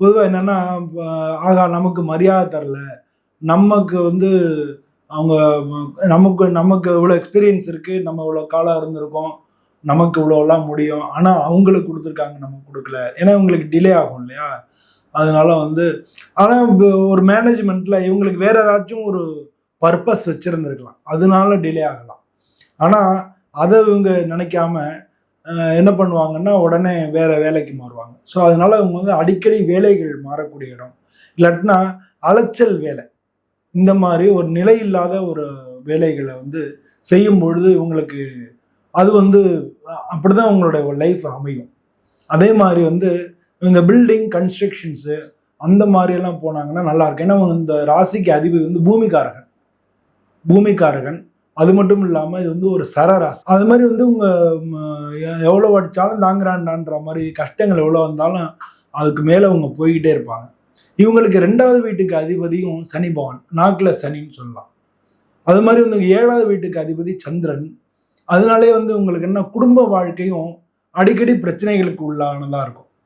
பொதுவாக என்னன்னா ஆகா நமக்கு மரியாதை தரல. நமக்கு வந்து அவங்க நமக்கு நமக்கு இவ்வளோ எக்ஸ்பீரியன்ஸ் இருக்குது நம்ம இவ்வளோ காலம் இருந்திருக்கோம் நமக்கு இவ்வளோலாம் முடியும். ஆனால் அவங்களுக்கு கொடுத்துருக்காங்க நமக்கு கொடுக்கல. ஏன்னா இவங்களுக்கு டிலே ஆகும் இல்லையா? அதனால வந்து ஆனால் ஒரு மேனேஜ்மெண்ட்டில் இவங்களுக்கு வேற ஏதாச்சும் ஒரு பர்பஸ் வச்சுருந்துருக்கலாம். அதனால டிலே ஆகலாம். ஆனால் அதை இவங்க நினைக்காம என்ன பண்ணுவாங்கன்னா உடனே வேற வேலைக்கு மாறுவாங்க. ஸோ அதனால அவங்க வந்து அடிக்கடி வேலைகள் மாறக்கூடிய இடம். இல்லாட்டினா அலைச்சல் வேலை. இந்த மாதிரி ஒரு நிலை இல்லாத ஒரு வேலைகளை வந்து செய்யும் பொழுது இவங்களுக்கு அது வந்து அப்படி அப்படிதான் உங்களோட லைஃப் அமையும். அதே மாதிரி வந்து இவங்க பில்டிங் கன்ஸ்ட்ரக்ஷன்ஸு அந்த மாதிரி எல்லாம் போனாங்கன்னா நல்லா இருக்கும். ஏன்னா இந்த ராசிக்கு அதிபதி வந்து பூமிகாரகன் பூமிகாரகன் அது மட்டும் இல்லாமல் இது வந்து ஒரு சரராசி. அது மாதிரி வந்து உங்க எவ்வளோ அடிச்சாலும் தாங்குறாண்டான்ற மாதிரி கஷ்டங்கள் எவ்வளோ வந்தாலும் அதுக்கு மேலே அவங்க போய்கிட்டே இருப்பாங்க. இவங்களுக்கு ரெண்டாவது வீட்டுக்கு அதிபதியும் சனி பவன் நாக்கில் சனின்னு சொல்லலாம். அது மாதிரி வந்து ஏழாவது வீட்டுக்கு அதிபதி சந்திரன். அதனாலே வந்து உங்களுக்கு என்ன குடும்ப வாழ்க்கையும் அடிக்கடி பிரச்சனைகளுக்கு உள்ளானதாக இருக்கும்.